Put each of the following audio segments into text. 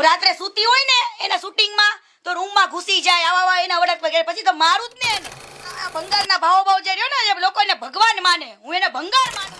હું રાત્રે સૂતી હોય ને એના શૂટિંગમાં તો રૂમમાં ઘૂસી જાય, આવા આવા એના વડક વગેરે પછી તો મારું જ ને એને. ભંગારના ભાવો ભાવ જે રહ્યો ને લોકો લોકોને ભગવાન માને, હું એને ભંગાર માનું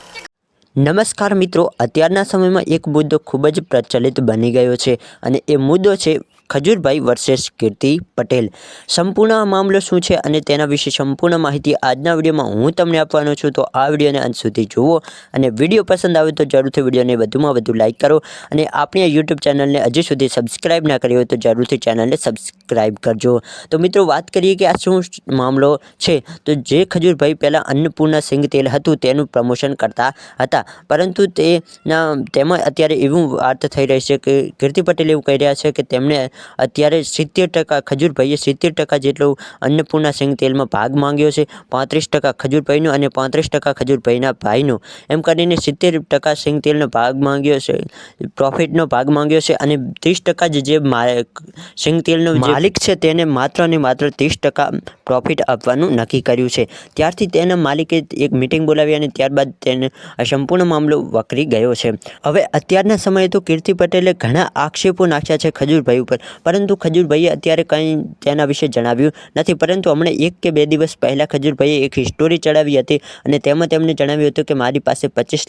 નમસ્કાર મિત્રો, અત્યારના સમયમાં એક મુદ્દો ખૂબ જ પ્રચલિત બની ગયો છે અને એ મુદ્દો છે ખજૂરભાઈ વર્સેસ કીર્તિ પટેલ. સંપૂર્ણ મામલો શું છે અને તેના વિશે સંપૂર્ણ માહિતી આજના વિડીયોમાં હું તમને આપવાનો છું. તો આ વિડીયોને અંત સુધી જુઓ અને વીડિયો પસંદ આવે તો જરૂરથી વિડીયોને વધુમાં વધુ લાઇક કરો અને આપણી યુટ્યુબ ચેનલને હજી સુધી સબસ્ક્રાઇબ ના કરી હોય તો જરૂરથી ચેનલને સબસ્ક્રાઇબ કરજો. તો મિત્રો, વાત કરીએ કે આ શું મામલો છે? તો જે ખજૂરભાઈ પહેલાં અન્નપૂર્ણા સિંગ તેલ હતું તેનું પ્રમોશન કરતા હતા. પરંતુ તેના તેમાં અત્યારે એવું વાત થઈ રહી છે કે કીર્તિ પટેલ એવું કહી રહ્યા છે કે તેમણે અત્યારે સિત્તેર ટકા, ખજૂરભાઈએ સિત્તેર ટકા જેટલું અન્નપૂર્ણા સિંગ તેલમાં ભાગ માંગ્યો છે, પાંત્રીસ ટકા ખજૂરભાઈનો અને પાંત્રીસ ટકા ખજૂરભાઈના ભાઈનો. એમ કરીને સિત્તેર ટકા સિંગ તેલનો ભાગ માંગ્યો છે, પ્રોફિટનો ભાગ માંગ્યો છે અને ત્રીસ ટકા જે સિંગ તેલનો માલિક છે તેને માત્ર ને માત્ર ત્રીસ ટકા પ્રોફિટ આપવાનું નક્કી કર્યું છે. ત્યારથી તેના માલિકે એક મિટિંગ બોલાવી અને ત્યારબાદ તેને આ સંપૂર્ણ મામલો વકરી ગયો છે. હવે અત્યારના સમયે તો કીર્તિ પટેલે ઘણા આક્ષેપો નાખ્યા છે ખજૂરભાઈ ઉપર. પરંતુ ખજૂરભાઈએ અત્યારે કંઈ તેના વિશે જણાવ્યું નથી. પરંતુ હમણાં એક કે બે દિવસ પહેલાં ખજૂરભાઈએ એક હિસ્ટોરી ચડાવી હતી અને તેમાં તેમણે જણાવ્યું હતું કે મારી પાસે પચીસ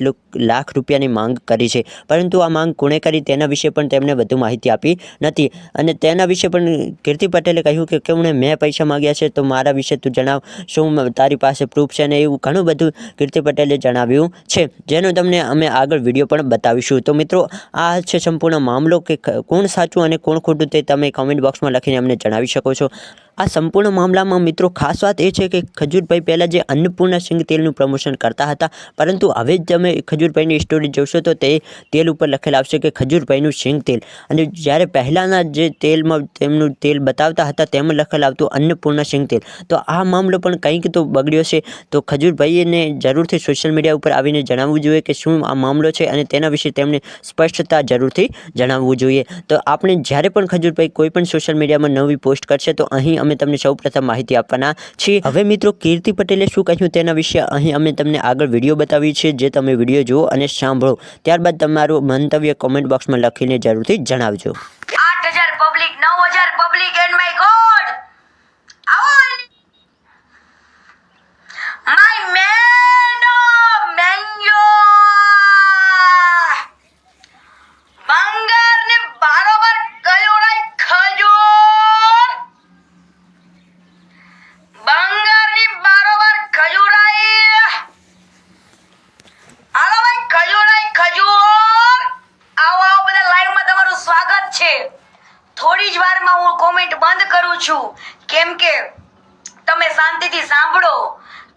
લાખ રૂપિયાની માંગ કરી છે. પરંતુ આ માંગ કોણે કરી તેના વિશે પણ તેમણે વધુ માહિતી આપી નથી. અને તેના વિશે પણ કીર્તિ પટેલે કહ્યું કે કેમણે મેં પૈસા માગ્યા છે તો મારા વિશે તું જણાવ. શું તારી પાસે પ્રૂફ છે ને એવું ઘણું બધું કીર્તિ પટેલે જણાવ્યું છે. જેનો તમને અમે આગળ વીડિયો પણ બતાવીશું. તો મિત્રો, આ છે સંપૂર્ણ મામલો કે કોણ સાચું અને કોણ ખોટું તે તમે કમેન્ટ બોક્સમાં લખીને અમને જણાવી શકો છો. આ સંપૂર્ણ મામલામાં મિત્રો ખાસ વાત એ છે કે ખજૂરભાઈ પહેલાં જે અન્નપૂર્ણા સિંગ તેલનું પ્રમોશન કરતા હતા, પરંતુ હવે જ તમે ખજૂરભાઈની સ્ટોરી જોશો તો તે તેલ ઉપર લખેલ આવશે કે ખજૂરભાઈનું સિંગ તેલ. અને જ્યારે પહેલાંના જે તેલમાં તેમનું તેલ બતાવતા હતા, તેમાં લખેલ આવતું અન્નપૂર્ણા સિંગ તેલ. તો આ મામલો પણ કંઈક તો બગડ્યો છે. તો ખજૂરભાઈને જરૂરથી સોશિયલ મીડિયા ઉપર આવીને જણાવવું જોઈએ કે શું આ મામલો છે અને તેના વિશે તેમને સ્પષ્ટતા જરૂરથી જણાવવું જોઈએ. તો આપણે જ્યારે પણ ખજૂરભાઈ કોઈ પણ સોશિયલ મીડિયામાં નવી પોસ્ટ કરશે, તો અહીં અમે તમને સૌપ્રથમ માહિતી આપવાના છીએ. હવે મિત્રો, કીર્તિ પટેલે શું કહ્યું તેના વિશે અહીં અમે તમને આગળ વીડિયો બતાવી છે જે તમે વીડિયો જુઓ અને સાંભળો. ત્યારબાદ તમારું મંતવ્ય કોમેન્ટ બોક્સમાં લખીને જરૂરથી જણાવજો. આઠ હજાર પબ્લિક નવ હજાર પબ્લિક એન્ડ માય ગોડ છે. થોડી જ વારમાં હું કોમેન્ટ બંધ કરું છું. કેમ કે તમે શાંતિથી સાંભળો.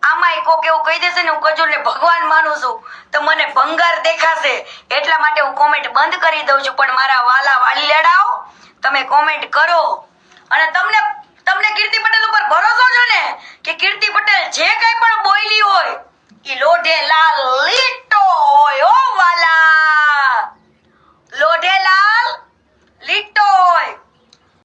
આમાં કોક એવું કહી દેશે ને, હું કજુરને ભગવાન માનું છું, તો મને ભંગાર દેખાશે. એટલા માટે હું કોમેન્ટ બંધ કરી દઉં છું. પણ મારા વાલા વાલી લેડાઓ, તમે કોમેન્ટ કરો. અને તમને તમને કીર્તિ પટેલ ઉપર ભરોસો છે ને? કે કીર્તિ પટેલ જે કંઈ પણ બોલી હોય એ લોઢે લાલ